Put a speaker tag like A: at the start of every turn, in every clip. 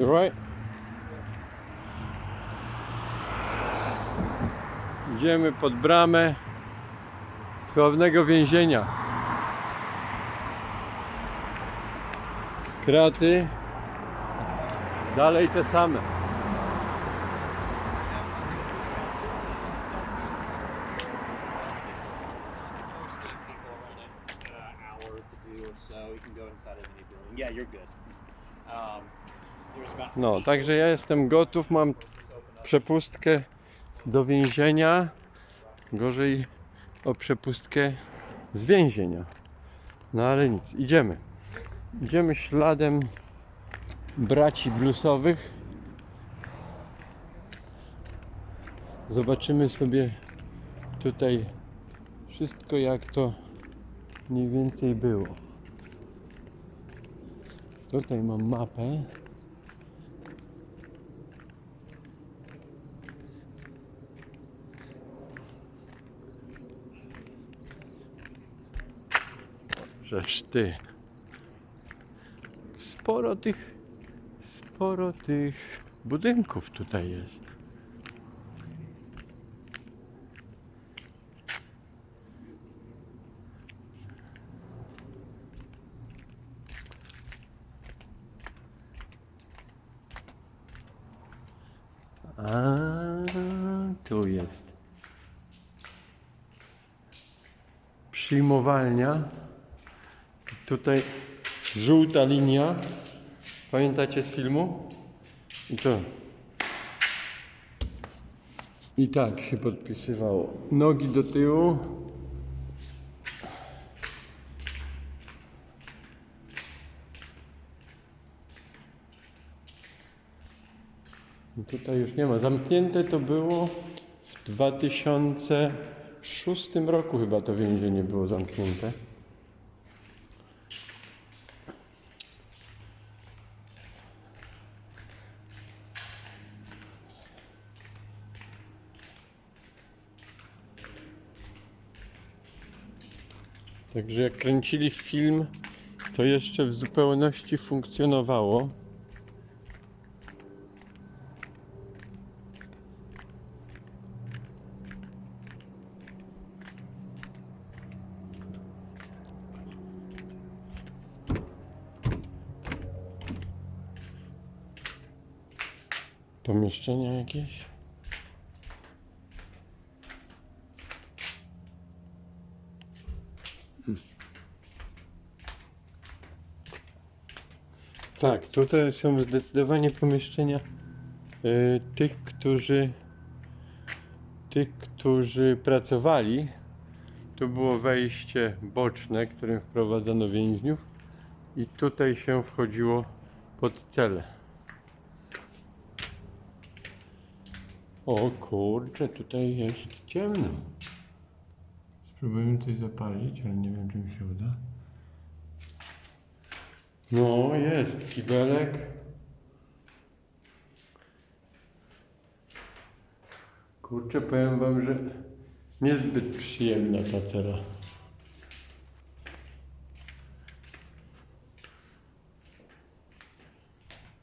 A: Right? Idziemy pod bramę sławnego więzienia. Kraty dalej te same.
B: So. You can go inside of any building. Yeah, you're good.
A: No, także ja jestem gotów, mam przepustkę do więzienia. Gorzej o przepustkę z więzienia. No ale nic, idziemy. Idziemy śladem braci bluesowych. Zobaczymy sobie tutaj wszystko jak to mniej więcej było. Tutaj mam mapę. Żeż ty. Sporo tych, sporo tych budynków tutaj jest. A, tu jest. Przyjmowalnia. Tutaj żółta linia. Pamiętacie z filmu? I to. I tak się podpisywało. Nogi do tyłu. Tutaj już nie ma. Zamknięte to było w 2006 roku chyba to więzienie było zamknięte. Także jak kręcili film, to jeszcze w zupełności funkcjonowało. Pomieszczenia jakieś? Tak, tutaj są zdecydowanie pomieszczenia y, tych, którzy tych, którzy pracowali. Tu było wejście boczne, którym wprowadzono więźniów i tutaj się wchodziło pod cele. O kurczę, tutaj jest ciemno. Spróbujemy coś zapalić, ale nie wiem, czy mi się uda. No, jest kibelek. Kurczę, powiem wam, że niezbyt przyjemna ta cela.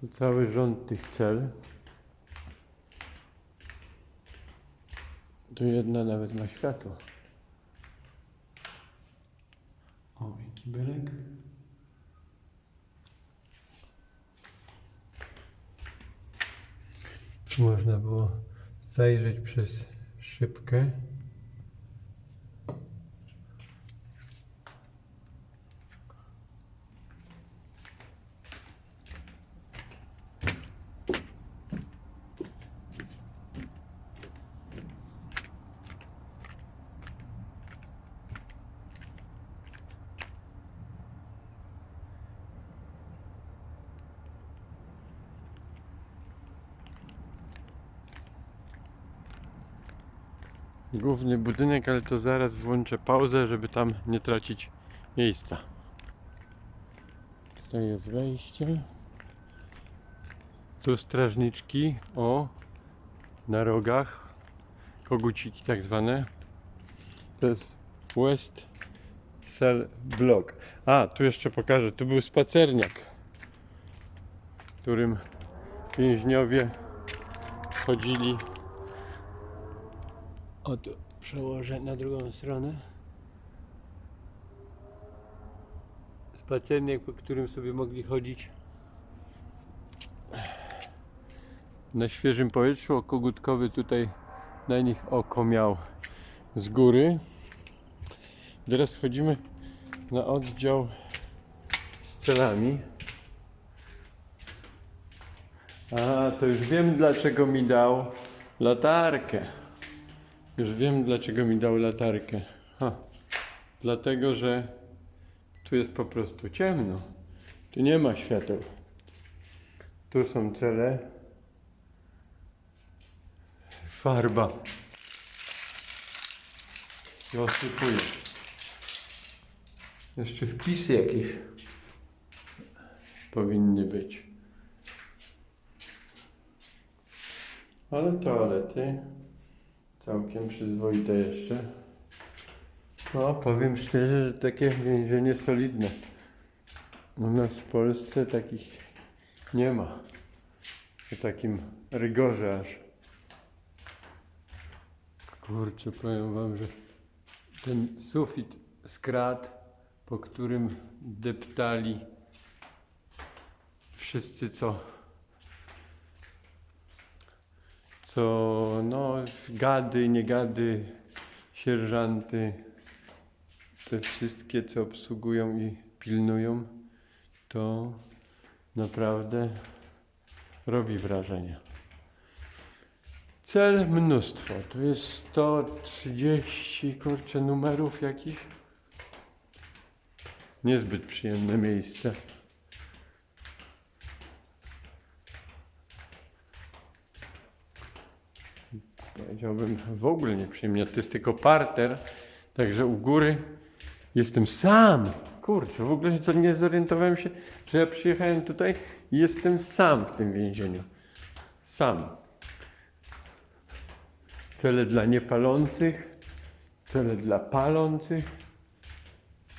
A: Tu cały rząd tych cel. Tu jedna nawet ma światło. O, kibelek. Można było zajrzeć przez szybkę. Główny budynek, ale to zaraz włączę pauzę, żeby tam nie tracić miejsca. Tutaj jest wejście. Tu strażniczki, o, na rogach, koguciki tak zwane. To jest West Cell Block. A, tu jeszcze pokażę, tu był spacerniak, którym więźniowie chodzili. O tu przełożę na drugą stronę. Spacernik, po którym sobie mogli chodzić na świeżym powietrzu. Kogutkowy tutaj na nich oko miał z góry. Teraz wchodzimy na oddział z celami. A, to już wiem dlaczego mi dał latarkę. Już wiem dlaczego mi dał latarkę. Ha. Dlatego, że tu jest po prostu ciemno. Tu nie ma świateł. Tu są cele. Farba. I osypuję. Jeszcze wpisy jakieś powinny być. Ale toalety całkiem przyzwoite jeszcze. No, powiem szczerze, że takie więzienie solidne. U nas w Polsce takich nie ma. O takim rygorze aż. Kurczę, powiem wam, że ten sufit z krat, po którym deptali wszyscy, co co no gady, nie gady, sierżanty, te wszystkie, co obsługują i pilnują, to naprawdę robi wrażenie. Cel mnóstwo. Tu jest 130 kurczę numerów jakichś. Niezbyt przyjemne miejsce. Powiedziałbym w ogóle nieprzyjemnie. To jest tylko parter, także u góry jestem sam. Kurczę, w ogóle co- nie zorientowałem się, że ja przyjechałem tutaj i jestem sam w tym więzieniu. Sam. Cele dla niepalących, cele dla palących.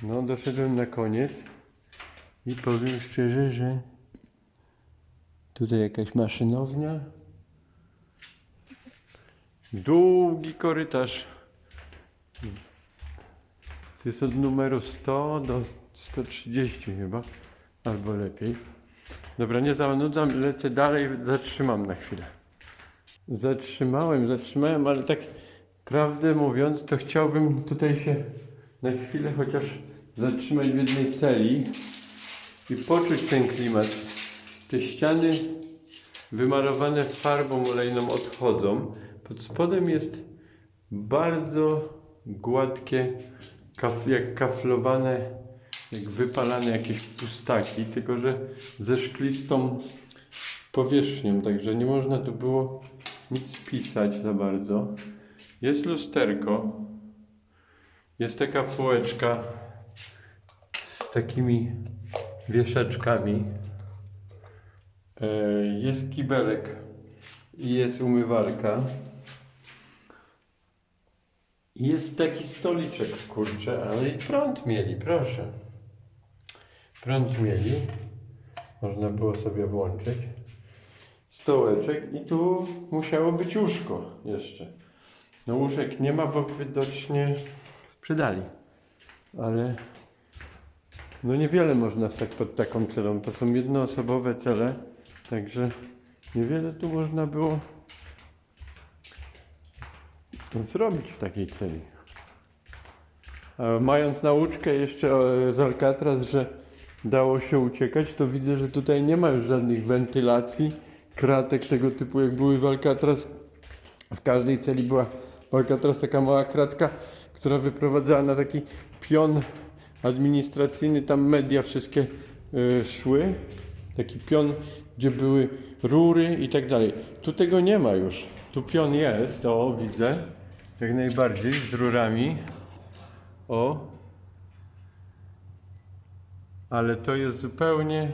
A: No, doszedłem na koniec i powiem szczerze, że tutaj jakaś maszynownia. Długi korytarz. To jest od numeru 100 do 130 chyba, albo lepiej. Dobra, nie zanudzam, lecę dalej, zatrzymam na chwilę. Zatrzymałem, zatrzymałem, ale tak prawdę mówiąc, to chciałbym tutaj się na chwilę chociaż zatrzymać w jednej celi i poczuć ten klimat. Te ściany wymalowane farbą olejną odchodzą. Pod spodem jest bardzo gładkie, kaf, jak kaflowane, jak wypalane jakieś pustaki, tylko że ze szklistą powierzchnią, także nie można tu było nic pisać za bardzo. Jest lusterko, jest taka półeczka z takimi wieszeczkami. E, Jest kibelek i jest umywalka. Jest taki stoliczek, kurczę, ale i prąd mieli, proszę. Prąd mieli. Można było sobie włączyć. Stołeczek i tu musiało być łóżko jeszcze. No łóżek nie ma, bo widocznie sprzedali. Ale no niewiele można w tak, pod taką celą. To są jednoosobowe cele, także niewiele tu można było zrobić w takiej celi. Mając nauczkę jeszcze e, z Alcatraz, że dało się uciekać, to widzę, że tutaj nie ma już żadnych wentylacji, kratek tego typu jak były w Alcatraz. W każdej celi była w Alcatraz taka mała kratka, która wyprowadzała na taki pion administracyjny, tam media wszystkie y, szły. Taki pion, gdzie były rury i tak dalej. Tu tego nie ma już. Tu pion jest, o widzę, jak najbardziej, z rurami. O. Ale to jest zupełnie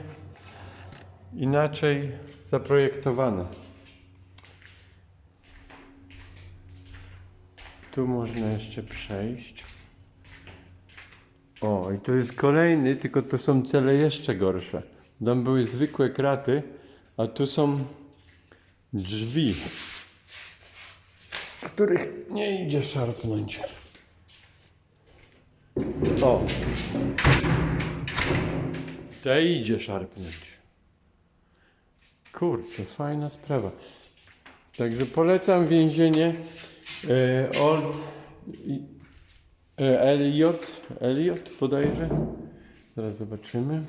A: inaczej zaprojektowane. Tu można jeszcze przejść. O, i tu jest kolejny, tylko to są cele jeszcze gorsze. Tam były zwykłe kraty, a tu są drzwi, których nie idzie szarpnąć. O! Te idzie szarpnąć. Kurczę, fajna sprawa. Także polecam więzienie e, Old e, Elliot, Elliot bodajże. Zaraz zobaczymy.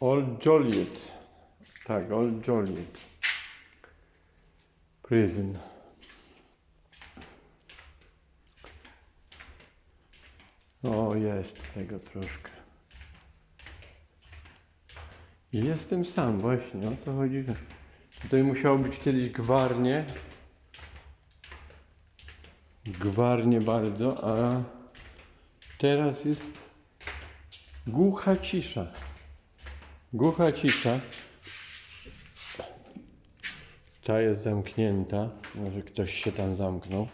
A: Old Joliet. Tak, Old Joliet. Prison. O, jest tego troszkę. I Jestem sam, właśnie, o to chodzi. Tutaj musiało być kiedyś gwarnie. Gwarnie bardzo, a teraz jest głucha cisza. Głucha cisza. Ta jest zamknięta. Może ktoś się tam zamknął.